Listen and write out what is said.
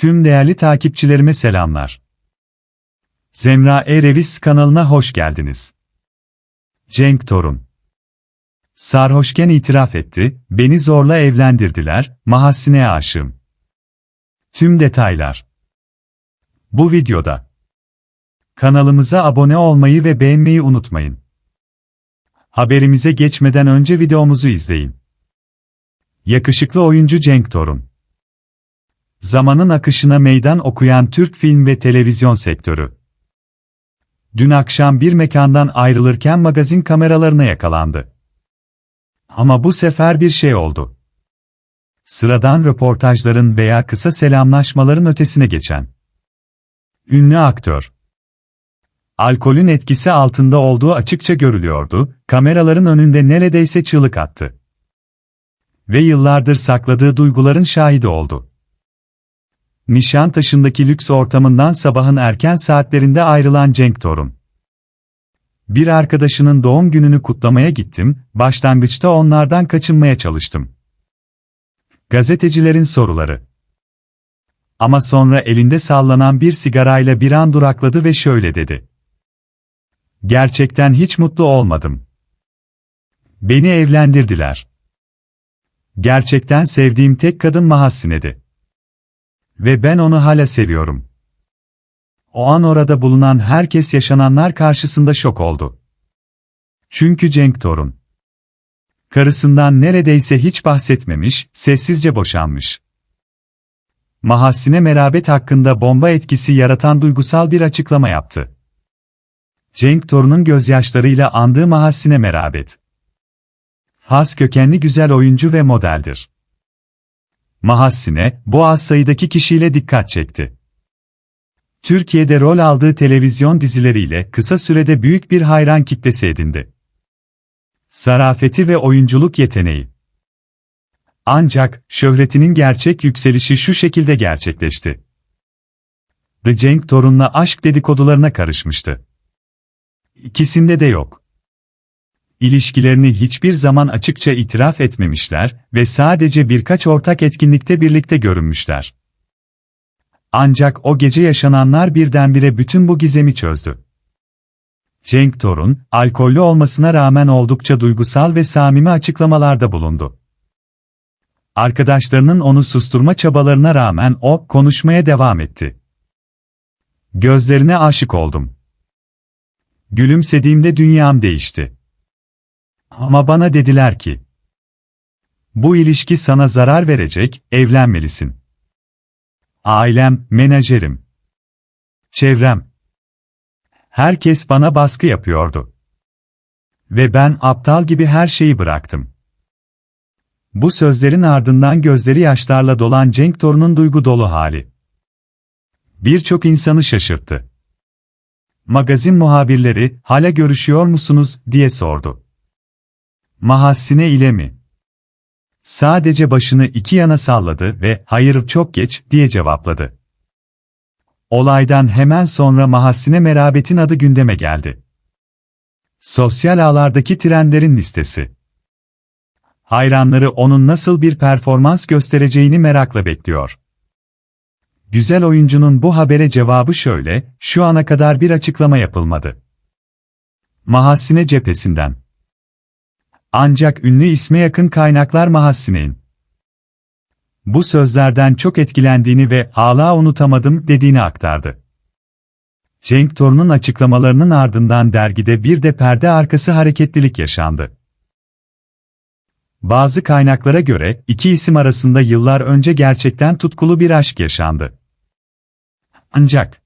Tüm değerli takipçilerime selamlar. Zemra Erevis kanalına hoş geldiniz. Cenk Torun Sarhoşken itiraf etti, beni zorla evlendirdiler, Mahassin'e aşığım. Tüm detaylar Bu videoda. Kanalımıza abone olmayı ve beğenmeyi unutmayın. Haberimize geçmeden önce videomuzu izleyin. Yakışıklı oyuncu Cenk Torun Zamanın akışına meydan okuyan Türk film ve televizyon sektörü. Dün akşam bir mekandan ayrılırken magazin kameralarına yakalandı. Ama bu sefer bir şey oldu. Sıradan röportajların veya kısa selamlaşmaların ötesine geçen. Ünlü aktör. Alkolün etkisi altında olduğu açıkça görülüyordu, kameraların önünde neredeyse çığlık attı. Ve yıllardır sakladığı duyguların şahidi oldu. Nişantaşı'ndaki lüks ortamından sabahın erken saatlerinde ayrılan Cenk Torun. Bir arkadaşının doğum gününü kutlamaya gittim, başlangıçta onlardan kaçınmaya çalıştım. Gazetecilerin soruları. Ama sonra elinde sallanan bir sigarayla bir an durakladı ve şöyle dedi. Gerçekten hiç mutlu olmadım. Beni evlendirdiler. Gerçekten sevdiğim tek kadın Mahassinedi. Ve ben onu hala seviyorum. O an orada bulunan herkes yaşananlar karşısında şok oldu. Çünkü Cenk Torun. Karısından neredeyse hiç bahsetmemiş, sessizce boşanmış. Mahassine merabet hakkında bomba etkisi yaratan duygusal bir açıklama yaptı. Cenk Torun'un gözyaşlarıyla andığı Mahassine merabet. Has kökenli güzel oyuncu ve modeldir. Mahassine, bu az sayıdaki kişiyle dikkat çekti. Türkiye'de rol aldığı televizyon dizileriyle kısa sürede büyük bir hayran kitlesi edindi. Sarafeti ve oyunculuk yeteneği. Ancak, şöhretinin gerçek yükselişi şu şekilde gerçekleşti. The Cenk Torun'la aşk dedikodularına karışmıştı. İkisinde de yok. İlişkilerini hiçbir zaman açıkça itiraf etmemişler ve sadece birkaç ortak etkinlikte birlikte görünmüşler. Ancak o gece yaşananlar birdenbire bütün bu gizemi çözdü. Cenk Torun, alkollü olmasına rağmen oldukça duygusal ve samimi açıklamalarda bulundu. Arkadaşlarının onu susturma çabalarına rağmen o, konuşmaya devam etti. Gözlerine aşık oldum. Gülümsediğimde dünyam değişti. Ama bana dediler ki, bu ilişki sana zarar verecek, evlenmelisin. Ailem, menajerim, çevrem. Herkes bana baskı yapıyordu. Ve ben aptal gibi her şeyi bıraktım. Bu sözlerin ardından gözleri yaşlarla dolan Cenk Torun'un duygu dolu hali. Birçok insanı şaşırttı. Magazin muhabirleri, hala görüşüyor musunuz, diye sordu. Mahassine ile mi? Sadece başını iki yana salladı ve hayır çok geç diye cevapladı. Olaydan hemen sonra Mahassine Merabet'in adı gündeme geldi. Sosyal ağlardaki trendlerin listesi. Hayranları onun nasıl bir performans göstereceğini merakla bekliyor. Güzel oyuncunun bu habere cevabı şöyle, şu ana kadar bir açıklama yapılmadı. Mahassine cephesinden. Ancak ünlü isme yakın kaynaklar Mahassine'in bu sözlerden çok etkilendiğini ve hala unutamadım dediğini aktardı. Cenk Torun'un açıklamalarının ardından dergide bir de perde arkası hareketlilik yaşandı. Bazı kaynaklara göre iki isim arasında yıllar önce gerçekten tutkulu bir aşk yaşandı. Ancak